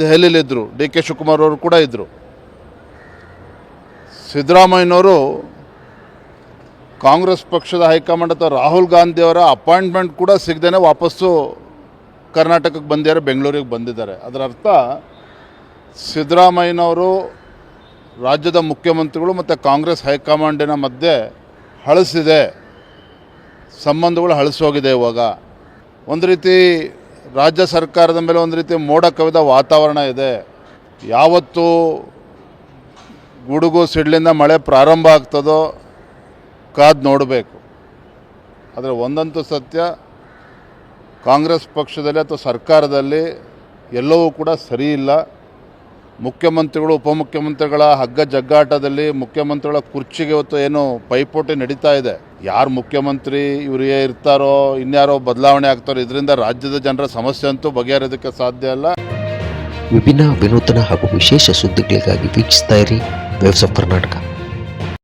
ದೆಹಲಿಲಿದ್ದರು D K Shivakumar ಅವರು ಕೂಡ ಇದ್ದರು ಸಿದ್ದರಾಮಯ್ಯನವರು ಕಾಂಗ್ರೆಸ್ ಪಕ್ಷದ ಹೈಕಮಾಂಡ್ ಅಥವಾ ರಾಹುಲ್ ಗಾಂಧಿಯವರ ಅಪಾಯಿಂಟ್ಮೆಂಟ್ ಕೂಡ ಸಿಗದೇ ವಾಪಸ್ಸು ಕರ್ನಾಟಕಕ್ಕೆ ಬಂದಿದ್ದಾರೆ, ಬೆಂಗಳೂರಿಗೆ ಬಂದಿದ್ದಾರೆ. ಅದರ ಅರ್ಥ, ಸಿದ್ದರಾಮಯ್ಯನವರು ರಾಜ್ಯದ ಮುಖ್ಯಮಂತ್ರಿಗಳು ಮತ್ತು ಕಾಂಗ್ರೆಸ್ ಹೈಕಮಾಂಡಿನ ಮಧ್ಯೆ ಹಳಸಿದೆ, ಸಂಬಂಧಗಳು ಹಳಸೋಗಿದೆ ಇವಾಗ. ಒಂದು ರೀತಿ ರಾಜ್ಯ ಸರ್ಕಾರದ ಮೇಲೆ ಒಂದು ರೀತಿ ಮೋಡ ಕವಿದ ವಾತಾವರಣ ಇದೆ. ಯಾವತ್ತು ಗುಡುಗು ಸಿಡ್ಲಿಂದ ಮಳೆ ಪ್ರಾರಂಭ ಆಗ್ತದೋ ಕಾದು ನೋಡಬೇಕು. ಆದರೆ ಒಂದಂತೂ ಸತ್ಯ, ಕಾಂಗ್ರೆಸ್ ಪಕ್ಷದಲ್ಲಿ ಅಥವಾ ಸರ್ಕಾರದಲ್ಲಿ ಎಲ್ಲವೂ ಕೂಡ ಸರಿ ಮುಖ್ಯಮಂತ್ರಿಗಳು, ಉಪಮುಖ್ಯಮಂತ್ರಿಗಳ ಹಗ್ಗ ಜಗ್ಗಾಟದಲ್ಲಿ ಮುಖ್ಯಮಂತ್ರಿಗಳ ಕುರ್ಚಿಗೆ ಇವತ್ತು ಏನು ಪೈಪೋಟಿ ನಡೀತಾ ಇದೆ? ಯಾರು ಮುಖ್ಯಮಂತ್ರಿ ಇವರಿಗೆ ಇರ್ತಾರೋ, ಇನ್ಯಾರೋ ಬದಲಾವಣೆ ಆಗ್ತಾರೋ, ಇದರಿಂದ ರಾಜ್ಯದ ಜನರ ಸಮಸ್ಯೆ ಅಂತೂ ಬಗೆಹರೋದಕ್ಕೆ ಸಾಧ್ಯ ಅಲ್ಲ. ವಿಭಿನ್ನ ವಿನೂತನ ಹಾಗೂ ವಿಶೇಷ ಸುದ್ದಿಗಳಿಗಾಗಿ ವೀಕ್ಷಿಸ್ತಾ ಇರಿ. Waves of Karnataka.